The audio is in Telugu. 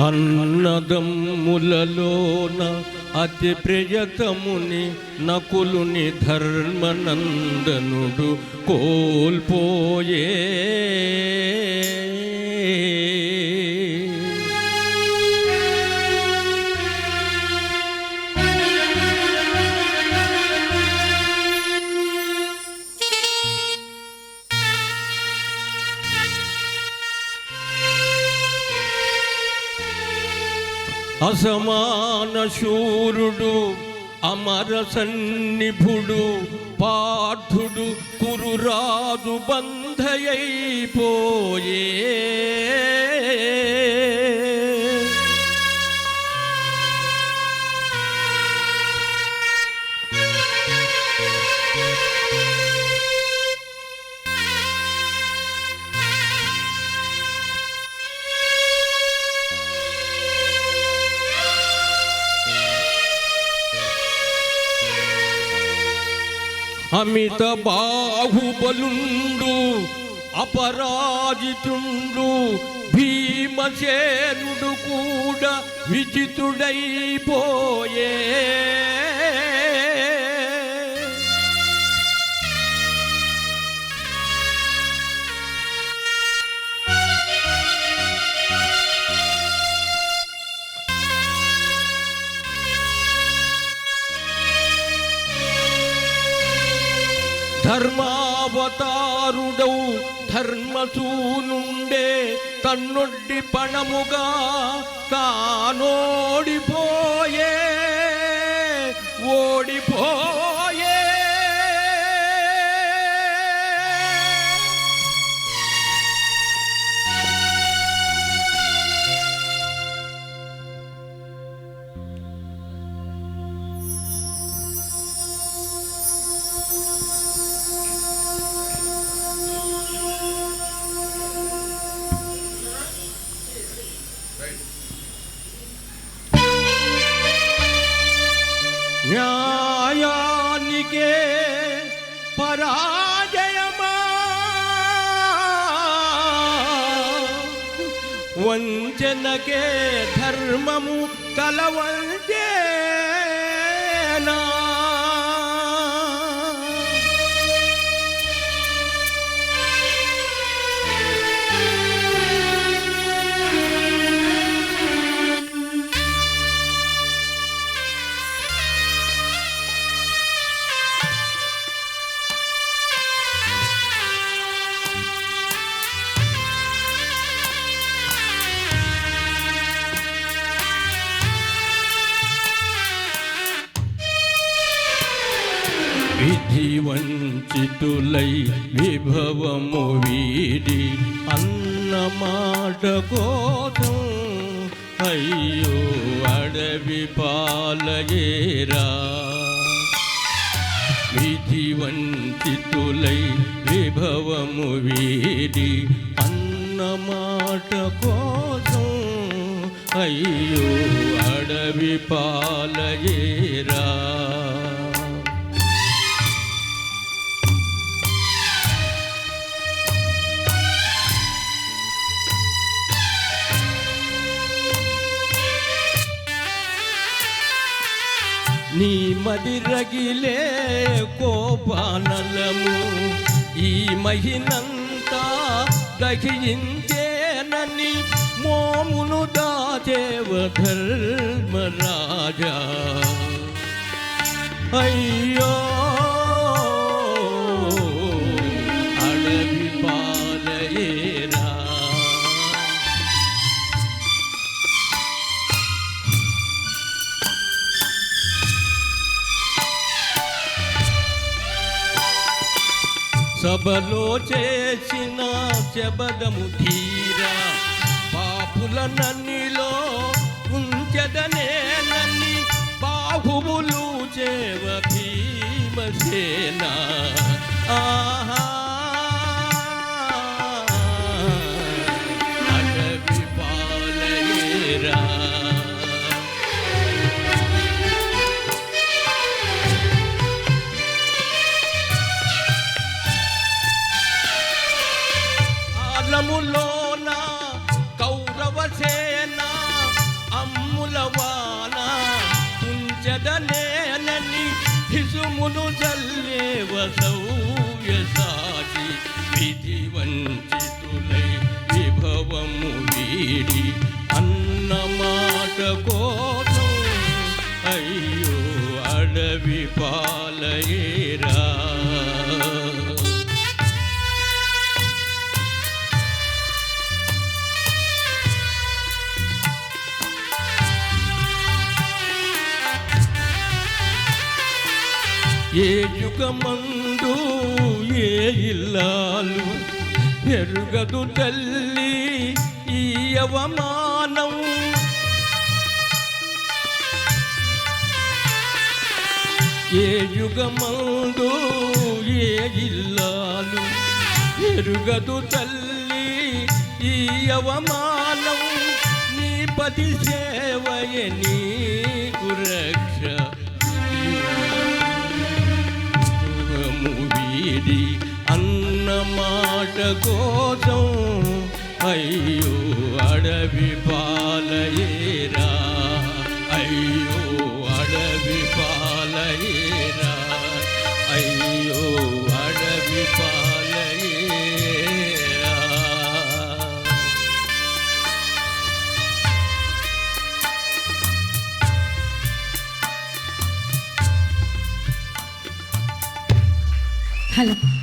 అన్నదమ్ములలోన అతి ప్రియతముని నకులుని ధర్మనందనుడు కోల్పోయే. అసమాన శూరుడు అమర సన్నిభుడు పార్థుడు కురురాజు బంధయైపోయే అమిత బాహుబలుండు అపరాజితుండు భీమసేనుడు కూడా విజితుడైపోయే ధర్మావతారుడౌ ధర్మసూనుండే తన్నొడ్డి పణముగా తానోడిపోయే వంచనకే ధర్మము తలవంచేనా విధి వంచితులై విభవము వీడి అన్నమాట కోసం అయ్యో అడవి పాలయేరా. విధి వంచితులై విభవము వీడి అన్నమాట కోసం అయ్యో అడవి పాలయేరా. నీ మదిరగిలే కోపానలము. ఈ మహినంతా దహించేనని మోమును దాచేవ ధర్మరాజా. అయ్యో సభలో చేసిన శబదము ధీరా పాపుల నన్నిలో ఉంచదనేనని బాహువులు చేవ భీమసేనా. ఆ పొలములోన కౌరవ సేన అమ్ములవాన తుంచదనేనని హిసుమును జల్లేవ సౌవ్య ఏ యుగమందు ఏ ఇల్లాలు ఎరుగదు తల్లి ఈ అవమానం. ఏ యుగమందు ఏ ఇల్లాలు ఎరుగదు తల్లి ఈ అవమానం. నీ పతి సేవయ నీ నీకు ఇది అన్నమాట కోసం అయ్యో అడవి పాలయేరా. అయ్యో Hello.